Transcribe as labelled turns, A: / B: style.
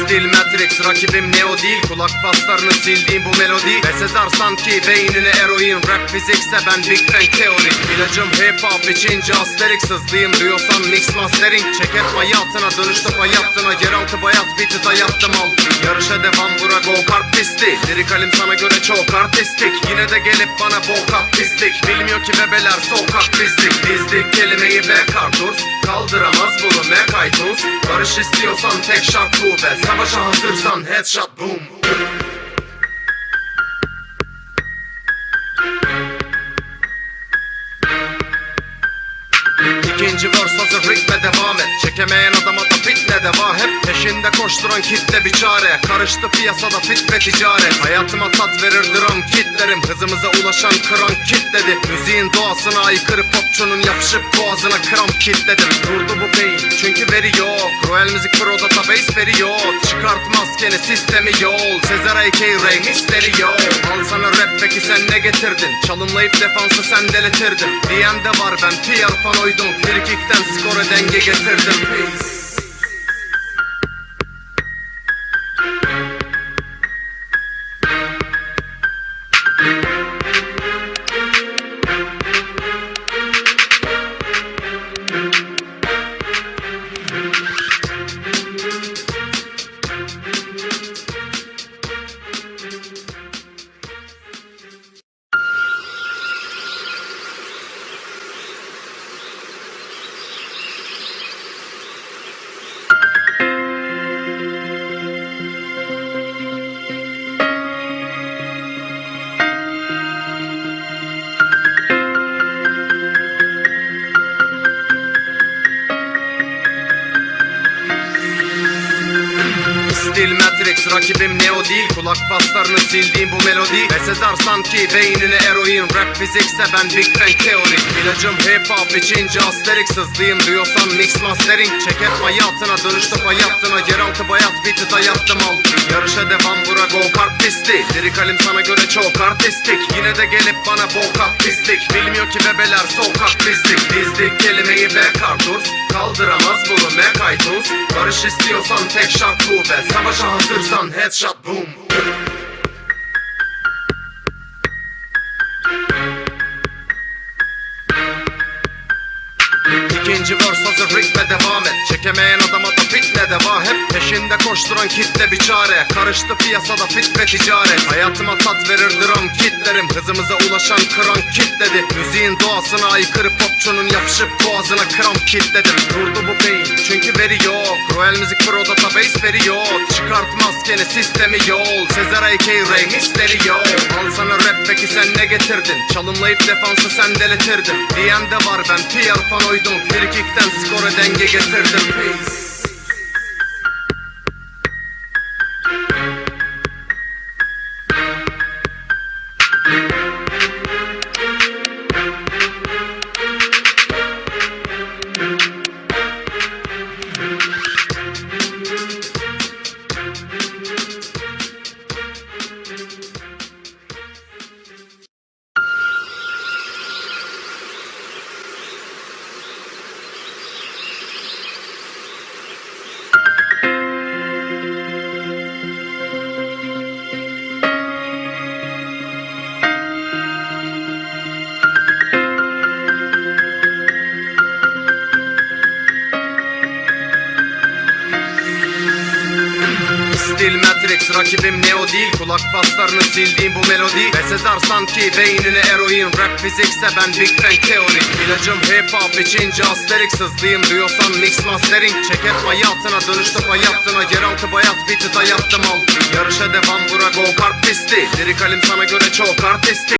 A: Stil Matrix rakibim Neo değil. Kulak paslarını sildiğim bu melodi. Ve Sezar sanki beynine eroin. Rap fizikse ben Big Bang teori İlacım hip hop içince Asterix Hızlıyım diyorsan mix mastering. Çeket hayatına dönüştü hayattına Yeraltı bayat biti dayattım al Yarışa devam bura go kart pisti Lirikalim sana göre çok artistik. Yine de gelip bana bok at pislik. Bilmiyor ki bebeler sokak pislik. Dizdik kelimeyi be kartuz. Kaldıramaz bunu Mac Barış istiyorsan tek şart Sa pa shanë, strip stun, headshot, boom. İkinci verse hazır ritme devam et. Çekemeyen adama da fitne deva hep. Peşinde koşturan kitle bir çare. Karıştı piyasada fit ve ticaret. Hayatıma tat verir dram kitlerim. Hızımıza ulaşan kran kitledi. Müziğin doğasına aykırı popçunun Yapışıp boğazına kramp kitledim. Durdu bu beyin çünkü veri yok. Royal Müzik Pro database veriyor Çıkart maskeni sistemi yol. Sezer A.K. Ray Mysterio Al sana rap peki sen ne getirdin? Çalımlayıp defansı sen deletirdin. Diyen de var ben PR fanoydum Frikikten skora denge getirdim. Peace Stil Matrix rakibim Neo değil. Kulak paslarını sildiğim bu melodi. Ve Sezar sanki beynine eroin. Rap fizikse ben Big Bang teori. İlacım hip hop içince Asterix Hızlıyım diyorsan mix mastering. Çeket hayatına dönüştü hayattına Yeraltı bayat biti dayattım al Yarışa devam bura go kart pisti. Lirikalim sana göre çok artistik. Yine de gelip bana bok at pislik. Bilmiyor ki bebeler sokak pislik. Dizdik kelimeyi be kartuz Kaldıramaz me pajtus Për është i stilë son tek shakove Sa bësha hëndër son headshot boom. Hazır ritme devam et. Çekemeyen adama da fitne deva. Hep Peşinde koşturan kitle bir çare. Karıştı piyasada fit ve ticaret. Hayatıma tat verir dram kitlerim. Hızımıza ulaşan kran kitledi. Müziğin doğasına aykırı popçunun Yapışıp boğazına kramp kitledim. Durdu bu beyin çünkü veri yok. Royal Müzik Pro database veriyor Çıkart maskeni sistemi yol. Sezer A.K. Ray Mysterio Al sana rap peki sen ne getirdin? Çalımlayıp defansı sen deletirdin. Diyen de var ben PR fanoydum skora denge getirdim Stil Matrix rakibim Neo değil. Kulak paslarını sildiğim bu melodi. Ve Sezar sanki beynine eroin. Rap fizikse ben Big Bang teori İlacım hip hop içince Asterix Hızlıyım diyorsan mix mastering. Çeket hayatına dönüştü hayattına Yeraltı bayat biti dayattım al Yarışa devam bura go kart pisti. Lirikalim sana göre çok artistik